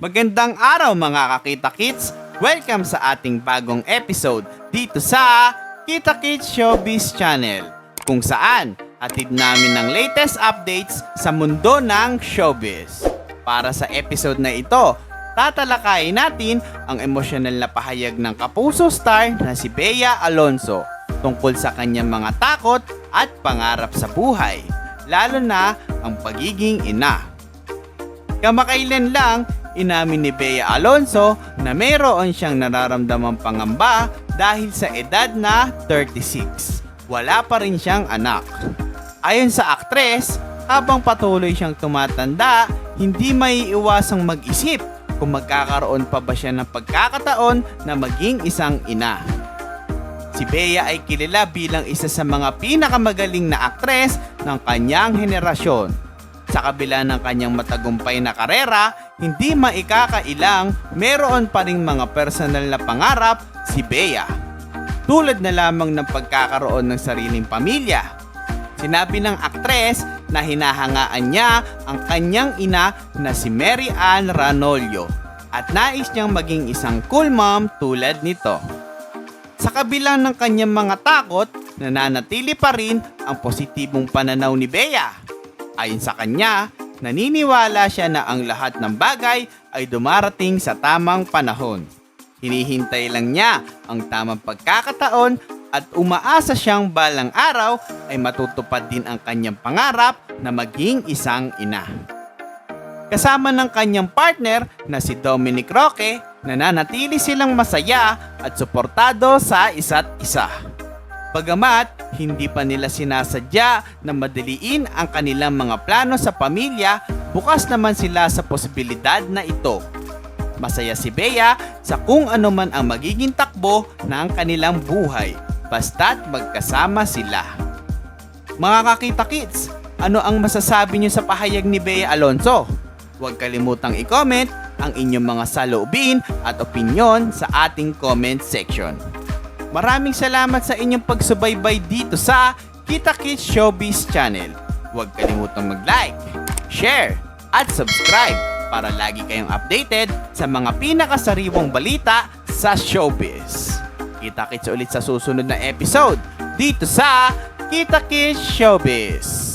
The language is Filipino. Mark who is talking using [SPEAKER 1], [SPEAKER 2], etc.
[SPEAKER 1] Magandang araw mga kakita kits! Welcome sa ating bagong episode dito sa Kita Kids Showbiz Channel kung saan hatid namin ng latest updates sa mundo ng showbiz. Para sa episode na ito, tatalakayin natin ang emosyonal na pahayag ng kapuso star na si Bea Alonso tungkol sa kanyang mga takot at pangarap sa buhay, lalo na ang pagiging ina. Kamakailan lang, inamin ni Bea Alonso na mayroon siyang nararamdamang pangamba dahil sa edad na 36. Wala pa rin siyang anak. Ayon sa aktres, habang patuloy siyang tumatanda, hindi may iwasang mag-isip kung magkakaroon pa ba siya ng pagkakataon na maging isang ina. Si Bea ay kilala bilang isa sa mga pinakamagaling na aktres ng kanyang henerasyon. Sa kabila ng kanyang matagumpay na karera, hindi maikakailang meron pa ring mga personal na pangarap si Bea. Tulad na lamang ng pagkakaroon ng sariling pamilya. Sinabi ng aktres na hinahangaan niya ang kanyang ina na si Mary Ann Ranolio at nais niyang maging isang cool mom tulad nito. Sa kabila ng kanyang mga takot, nananatili pa rin ang positibong pananaw ni Bea. Ayon sa kanya, naniniwala siya na ang lahat ng bagay ay dumarating sa tamang panahon. Hinihintay lang niya ang tamang pagkakataon at umaasa siyang balang araw ay matutupad din ang kanyang pangarap na maging isang ina. Kasama ng kanyang partner na si Dominic Roque, nananatili silang masaya at suportado sa isa't isa. Bagamat hindi pa nila sinasadya na madaliin ang kanilang mga plano sa pamilya, bukas naman sila sa posibilidad na ito. Masaya si Bea sa kung ano man ang magiging takbo ng kanilang buhay, basta't magkasama sila. Mga kakita kids, ano ang masasabi niyo sa pahayag ni Bea Alonso? Huwag kalimutang i-comment ang inyong mga saloobin at opinyon sa ating comment section. Maraming salamat sa inyong pagsubaybay dito sa Kita Kids Showbiz Channel. Huwag kalimutang mag-like, share, at subscribe para lagi kayong updated sa mga pinakasariwang balita sa showbiz. Kita kits ulit sa susunod na episode dito sa Kita Kids Showbiz.